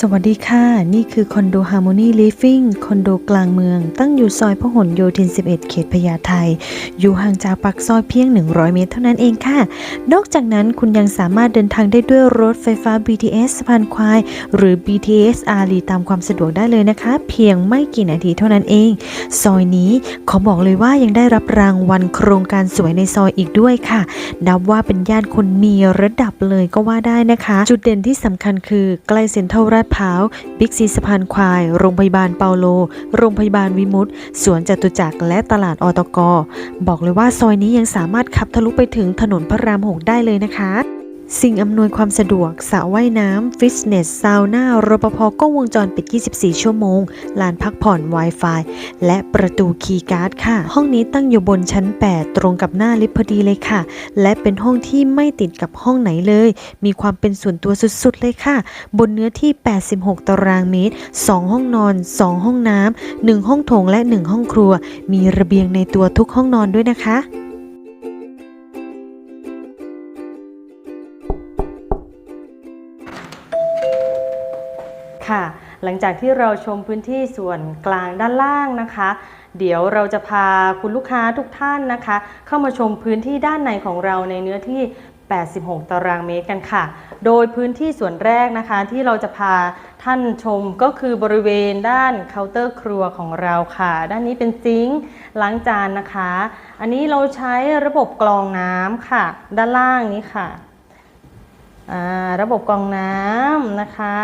สวัสดีค่ะ นี่คือคอนโด Harmony Living คอนโดกลางเมือง ตั้งอยู่ซอยพหลโยธิน 11 เขตพญาไทอยู่ห่างจากปากซอยเพียง 100 เมตรเท่านั้นเองค่ะ นอกจากนั้นคุณยังสามารถเดินทางได้ด้วยรถไฟฟ้า BTS สะพานควาย หรือ BTS อารีตามความสะดวกได้เลยนะคะ เพียงไม่กี่นาทีเท่านั้นเอง ซอยนี้ขอบอกเลยว่ายังได้รับรางวัลโครงการสวยในซอยอีกด้วยค่ะนับว่าเป็นย่านคนมีระดับเลยก็ว่าได้นะคะ จุดเด่นที่สำคัญคือใกล้เซ็นทรัลลาดพร้าวบิ๊กซีสะพานควาย โรงพยาบาลเปาโล โรงพยาบาลวิมุตสวนจตุจักรและตลาดอตก บอกเลยว่าซอยนี้ยังสามารถขับทะลุไปถึงถนนพระรามหกได้เลยนะคะ สิ่งอำนวยความสะดวกสระว่ายน้ำ ฟิตเนส ซาวน่ารปภกล้องวงจรปิด 24 ชั่วโมง ลานพักผ่อน Wi-Fi และประตูคีย์การ์ดค่ะ ห้องนี้ตั้งอยู่บนชั้น 8 ตรงกับหน้าลิฟต์พอดีเลยค่ะ และเป็นห้องที่ไม่ติดกับห้องไหนเลย มีความเป็นส่วนตัวสุดๆ เลยค่ะ บนเนื้อที่ 86 ตารางเมตร 2 ห้องนอน 2 ห้องน้ำ 1 ห้องโถงและ 1 ห้องครัว มีระเบียงในตัวทุกห้องนอนด้วยนะคะ ค่ะ หลังจากที่เราชมพื้นที่ส่วนกลางด้านล่างนะคะ เดี๋ยวเราจะพาคุณลูกค้าทุกท่านนะคะ เข้ามาชมพื้นที่ด้านในของเราในเนื้อที่ 86 ตารางเมตรกันค่ะ โดยพื้นที่ส่วนแรกนะคะที่เราจะพาท่านชมก็คือบริเวณด้านเคาน์เตอร์ครัวของเราค่ะ ด้านนี้เป็นซิงค์ล้างจานนะคะ อันนี้เราใช้ระบบกรองน้ำค่ะ ด้านล่างนี้ค่ะ ระบบกรองน้ำนะคะ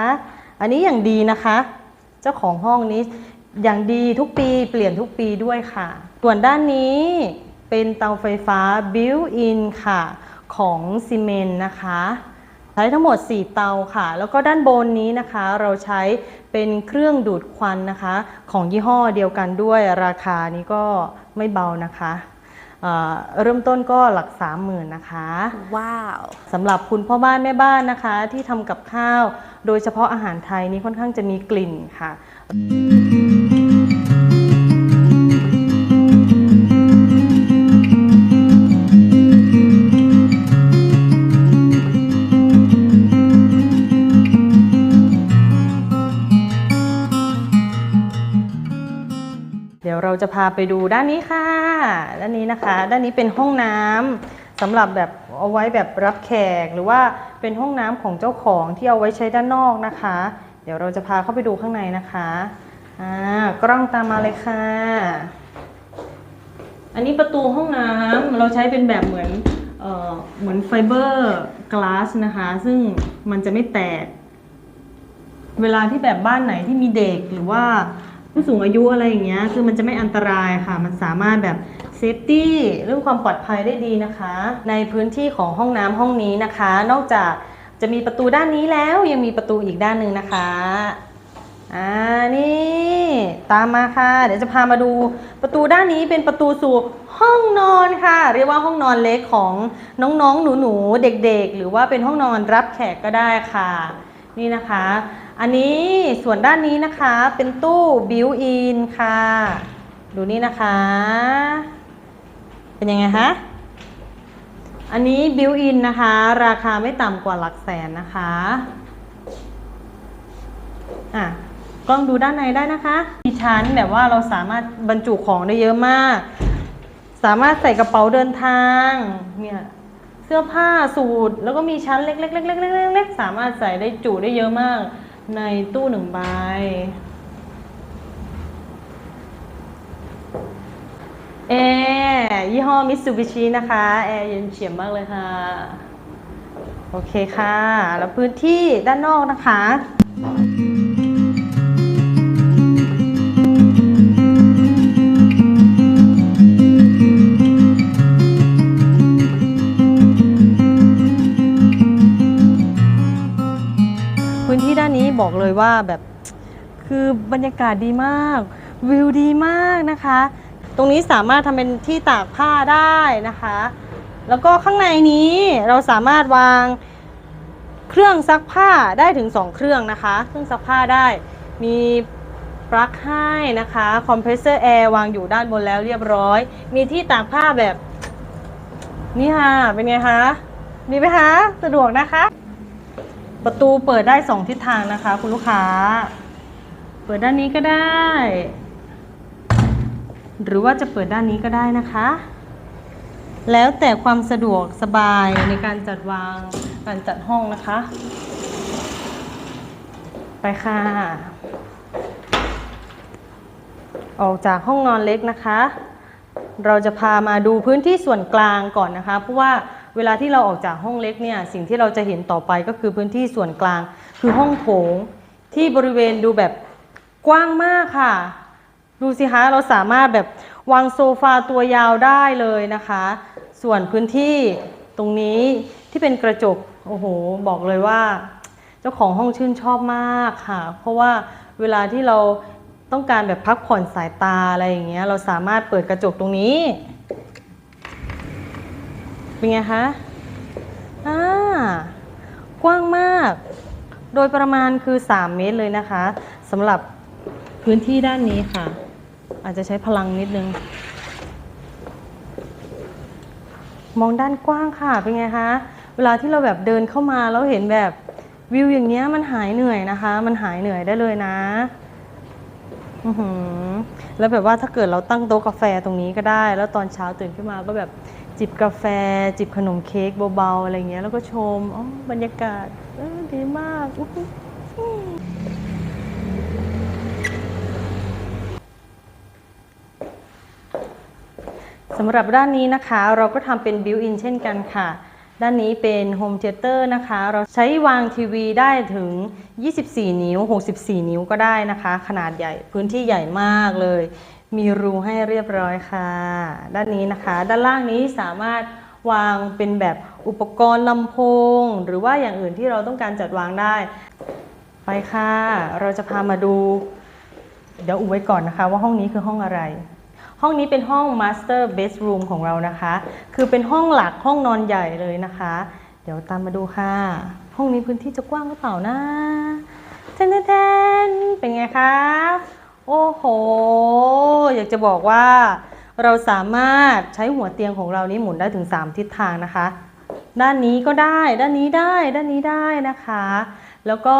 อันนี้อย่างดีนะคะ เจ้าของห้องนี้อย่างดีทุกปีเปลี่ยนทุกปีด้วยค่ะ ส่วนด้านนี้เป็นเตาไฟฟ้า built-in ค่ะ ของซีเมนต์นะคะ ใช้ทั้งหมด 4 เตาค่ะ แล้วก็ด้านบนนี้นะคะ เราใช้เป็นเครื่องดูดควันนะคะ ของยี่ห้อเดียวกันด้วยราคานี้ก็ไม่เบานะคะ เอ่อเริ่มต้นก็หลัก30,000นะคะ ว้าวสำหรับคุณพ่อบ้านแม่บ้านนะคะ ที่ทำกับข้าว โดยเฉพาะอาหารไทยนี่ค่อนข้างจะมีกลิ่นค่ะ เดี๋ยวเราจะพาไปดูด้านนี้ค่ะ ด้านนี้นะคะ ด้านนี้เป็นห้องน้ำสำหรับแบบเอาไว้แบบรับแขกหรือว่าเป็นห้องน้ำของเจ้าของที่เอาไว้ใช้ด้านนอกนะคะ เดี๋ยวเราจะพาเข้าไปดูข้างในนะคะอ่ากล้องตามมาเลยค่ะ อันนี้ประตูห้องน้ำเราใช้เป็นแบบเหมือนเอ่อเหมือนไฟเบอร์กลาสนะคะ ซึ่งมันจะไม่แตก เวลาที่แบบบ้านไหนที่มีเด็กหรือว่า ผู้สูงอายุอะไรอย่างเงี้ย คือมันจะไม่อันตรายค่ะ มันสามารถแบบเซฟตี้เรื่องความปลอดภัยได้ดีนะคะ ในพื้นที่ของห้องน้ำห้องนี้นะคะ นอกจากจะมีประตูด้านนี้แล้วยังมีประตูอีกด้านหนึ่งนะคะ อ่า นี่ตามมาค่ะ เดี๋ยวจะพามาดูประตูด้านนี้เป็นประตูสู่ห้องนอนค่ะ เรียกว่าห้องนอนเล็กของน้องๆ หนูๆ เด็กๆ หรือว่าเป็นห้องนอนรับแขกก็ได้ค่ะ นี่นะคะ อันนี้ส่วนด้านนี้นะคะเป็นตู้บิวอินค่ะ ดูนี่นะคะ เป็นยังไงคะอันนี้บิวอินนะคะ ราคาไม่ต่ำกว่าหลักแสนนะคะอะกล้องดูด้านในได้นะคะมีชั้นแบบว่าเราสามารถบรรจุของได้เยอะมาก สามารถใส่กระเป๋าเดินทางเนี่ยเสื้อผ้าสูทแล้วก็มีชั้นเล็กๆๆๆๆๆสามารถใส่ได้จุได้เยอะมาก ในตู้หนึ่งใบ แอร์ยี่ห้อมิตซูบิชินะคะ แอร์เย็นเฉียบมากเลยค่ะ โอเคค่ะ แล้วพื้นที่ด้านนอกนะคะ บอกเลยว่าแบบคือบรรยากาศดีมาก วิวดีมากนะคะ ตรงนี้สามารถทำเป็นที่ตากผ้าได้นะคะ แล้วก็ข้างในนี้เราสามารถวางเครื่องซักผ้าได้ถึง 2 เครื่องนะคะ เครื่องซักผ้าได้มีปลั๊กให้นะคะคอมเพรสเซอร์แอร์วางอยู่ด้านบนแล้วเรียบร้อย มีที่ตากผ้าแบบนี่ค่ะ เป็นไงคะมีไหมคะ สะดวกนะคะ ประตูเปิดได้สองทิศทางนะคะ คุณลูกค้า เปิดด้านนี้ก็ได้ หรือว่าจะเปิดด้านนี้ก็ได้นะคะ แล้วแต่ความสะดวกสบายในการจัดวางการจัดห้องนะคะ ไปค่ะ ออกจากห้องนอนเล็กนะคะ เราจะพามาดูพื้นที่ส่วนกลางก่อนนะคะ เพราะว่า เวลาที่เราออกจากห้องเล็กเนี่ยสิ่งที่เราจะเห็นต่อไปก็คือพื้นที่ส่วนกลาง คือห้องโถงที่บริเวณดูแบบกว้างมากค่ะ ดูสิคะเราสามารถแบบวางโซฟาตัวยาวได้เลยนะคะ ส่วนพื้นที่ตรงนี้ที่เป็นกระจกโอ้โหบอกเลยว่า เจ้าของห้องชื่นชอบมากค่ะ เพราะว่าเวลาที่เราต้องการแบบพักผ่อนสายตาอะไรอย่างเงี้ยเราสามารถเปิดกระจกตรงนี้ เป็นไงคะอ่ากว้างมาก โดยประมาณคือ 3 เมตรเลยนะคะสำหรับพื้นที่ด้านนี้ค่ะ อาจจะใช้พลังนิดนึง มองด้านกว้างค่ะเป็นไงคะเวลาที่เราแบบเดินเข้ามาแล้วเห็นแบบวิวอย่างเงี้ยมันหายเหนื่อยนะคะ มันหายเหนื่อยได้เลยนะแล้วแบบว่าถ้าเกิดเราตั้งโต๊ะกาแฟตรงนี้ก็ได้ แล้วตอนเช้าตื่นขึ้นมาก็แบบ จิบกาแฟ จิบขนมเค้กเบาๆอะไรเงี้ยแล้วก็ชมอ๋อบรรยากาศดีมากสำหรับด้านนี้นะคะเราก็ทำเป็นบิวอินเช่นกันค่ะ ด้านนี้เป็นโฮมเทเตอร์นะคะ เราใช้วางทีวีได้ถึง 24 นิ้ว 64 นิ้วก็ได้นะคะ ขนาดใหญ่พื้นที่ใหญ่มากเลย มีรูให้เรียบร้อยค่ะ ด้านนี้นะคะ ด้านล่างนี้สามารถวางเป็นแบบอุปกรณ์ลำโพง หรือว่าอย่างอื่นที่เราต้องการจัดวางได้ ไปค่ะ เราจะพามาดู เดี๋ยวอุไว้ก่อนนะคะ ว่าห้องนี้คือห้องอะไร ห้องนี้เป็นห้อง Master Bedroom ของเรานะคะ คือเป็นห้องหลักห้องนอนใหญ่เลยนะคะ เดี๋ยวตามมาดูค่ะ ห้องนี้พื้นที่จะกว้างหรือเปล่านะแทนแทนเป็นไงคะ โอ้โห อยากจะบอกว่า เราสามารถใช้หัวเตียงของเรานี้หมุนได้ถึง 3 ทิศทางนะคะ ด้านนี้ก็ได้ ด้านนี้ได้ ด้านนี้ได้นะคะ แล้วก็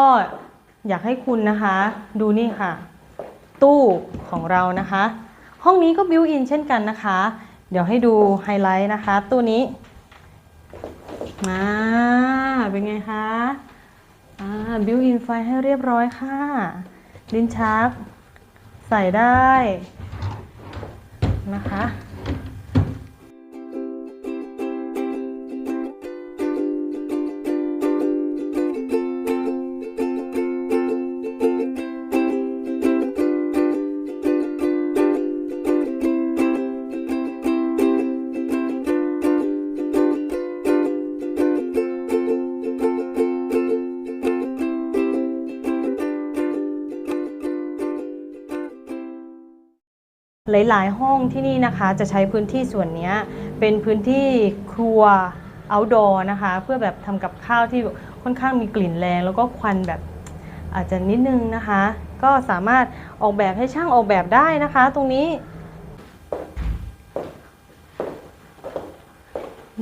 อยากให้คุณนะคะ ดูนี่ค่ะ ตู้ของเรานะคะ ห้องนี้ก็บิวอินเช่นกันนะคะ เดี๋ยวให้ดูไฮไลท์นะคะ ตู้นี้มาเป็นไงคะอ่าบิวอินไฟให้เรียบร้อยค่ะ ลิ้นชัก ใส่ได้นะคะ หลายๆ ห้องที่นี่นะคะจะใช้พื้นที่ส่วนนี้เป็นพื้นที่ครัว outdoor นะคะ เพื่อแบบทำกับข้าวที่ค่อนข้างมีกลิ่นแรง แล้วก็ควันแบบอาจจะนิดนึงนะคะ ก็สามารถออกแบบให้ช่างออกแบบได้นะคะ ตรงนี้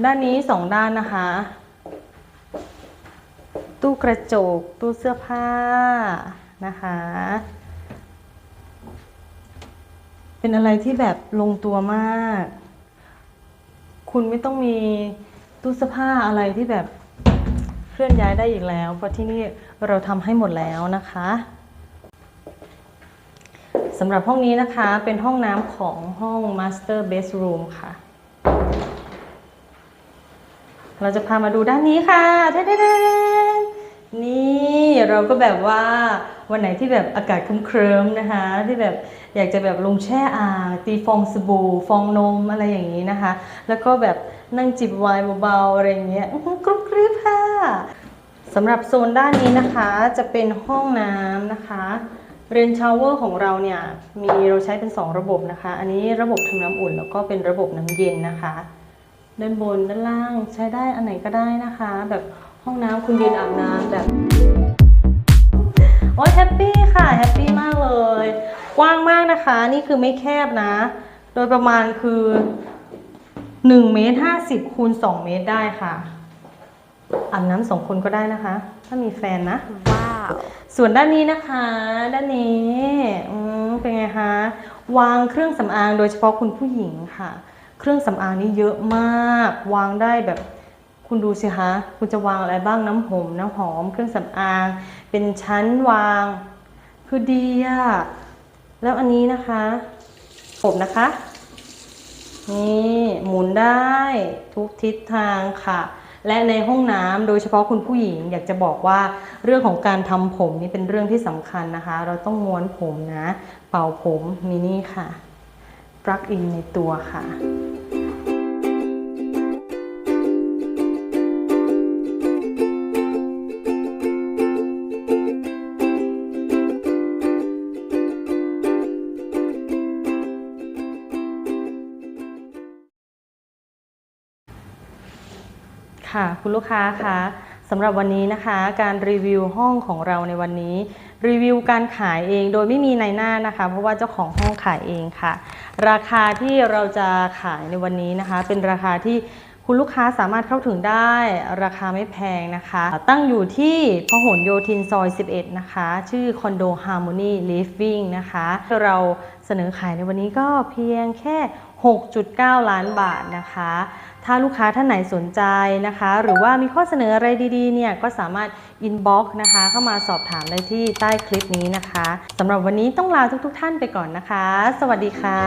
ด้านนี้สองด้านนะคะ ตู้กระจก ตู้เสื้อผ้านะคะ เป็นอะไรที่แบบลงตัวมาก คุณไม่ต้องมีตู้เสื้อผ้าอะไรที่แบบเคลื่อนย้ายได้อีกแล้ว เพราะที่นี่เราทำให้หมดแล้วนะคะสำหรับห้องนี้นะคะเป็นห้องน้ำของห้อง Master Bedroom ค่ะ เราจะพามาดูด้านนี้ค่ะเด้ๆ นี่เราก็แบบว่าวันไหนที่แบบอากาศเคลิ้มนะคะ ที่แบบอยากจะแบบลงแช่อ่างตีฟองสบู่ฟองนมอะไรอย่างนี้นะคะ แล้วก็แบบนั่งจิบไวน์เบาๆอะไรอย่างเงี้ยกรุบกริบค่ะสำหรับโซนด้านนี้นะคะจะเป็นห้องน้ำนะคะเรนชาวเวอร์ของเราเนี่ยมีเราใช้เป็น 2 ระบบนะคะ อันนี้ระบบทำน้ำอุ่นแล้วก็เป็นระบบน้ำเย็นนะคะ ด้านบนด้านล่างใช้ได้อันไหนก็ได้นะคะ แบบ ห้องน้ำคุณยืนอาบน้ำแบบ โอ้ยแฮปปี้ค่ะแฮปปี้มากเลย กว้างมากนะคะ นี่คือไม่แคบนะ โดยประมาณคือ1เมตร50คูณ2เมตรได้ค่ะอาบน้ำสองคนก็ได้นะคะ ถ้ามีแฟนนะ ว้าว ส่วนด้านนี้นะคะ ด้านนี้อืมเป็นไงคะ วางเครื่องสำอางโดยเฉพาะคุณผู้หญิงค่ะ เครื่องสำอางนี่เยอะมาก วางได้แบบ คุณดูสิคะคุณจะวางอะไรบ้างน้ำหอมน้ำหอม เครื่องสำอาง เป็นชั้นวาง คือดีอะแล้วอันนี้นะคะผมนะคะ นี่หมุนได้ทุกทิศทางค่ะ และในห้องน้ำโดยเฉพาะคุณผู้หญิง อยากจะบอกว่าเรื่องของการทำผมนี่เป็นเรื่องที่สำคัญนะคะ เราต้องม้วนผมนะ เป่าผมมินี่ค่ะปลั๊กอินในตัวค่ะ ค่ะคุณลูกค้าคะสำหรับวันนี้นะคะ การรีวิวห้องของเราในวันนี้ รีวิวการขายเองโดยไม่มีในหน้านะคะ เพราะว่าเจ้าของห้องขายเองค่ะ ราคาที่เราจะขายในวันนี้นะคะ เป็นราคาที่คุณลูกค้าสามารถเข้าถึงได้ราคาไม่แพงนะคะ ตั้งอยู่ที่พหลโยธินซอย 11 นะคะ ชื่อคอนโด Harmony Living นะคะ เราเสนอขายในวันนี้ก็เพียงแค่ 6.9 ล้านบาทนะคะ ถ้าลูกค้าท่านไหนสนใจนะคะ หรือว่ามีข้อเสนออะไรดีๆ เนี่ยก็สามารถอินบ็อกซ์นะคะ เข้ามาสอบถามได้ที่ใต้คลิปนี้นะคะสำหรับวันนี้ต้องลาทุกๆ ท่านไปก่อนนะคะ สวัสดีค่ะ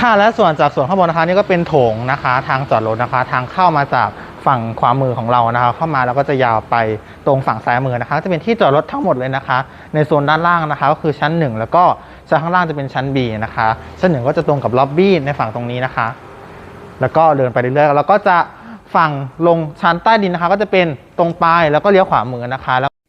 ค่ะและส่วนจากส่วนข้างบนนะคะนี่ก็เป็นโถงนะคะ ทางจอดรถนะคะ ทางเข้ามาจากฝั่งขวามือของเรานะคะ เข้ามาแล้วก็จะยาวไปตรงฝั่งซ้ายมือนะคะ จะเป็นที่จอดรถทั้งหมดเลยนะคะ ในโซนด้านล่างนะคะ ก็คือชั้น 1 แล้วก็ชั้นข้างล่างจะเป็นชั้น B นะคะ ชั้นหนึ่งก็จะตรงกับล็อบบี้ในฝั่งตรงนี้นะคะ แล้วก็เดินไปเรื่อยๆแล้วก็จะฝั่งลงชั้นใต้ดินนะคะ ก็จะเป็นตรงปลายแล้วก็เลี้ยวขวามือนะคะ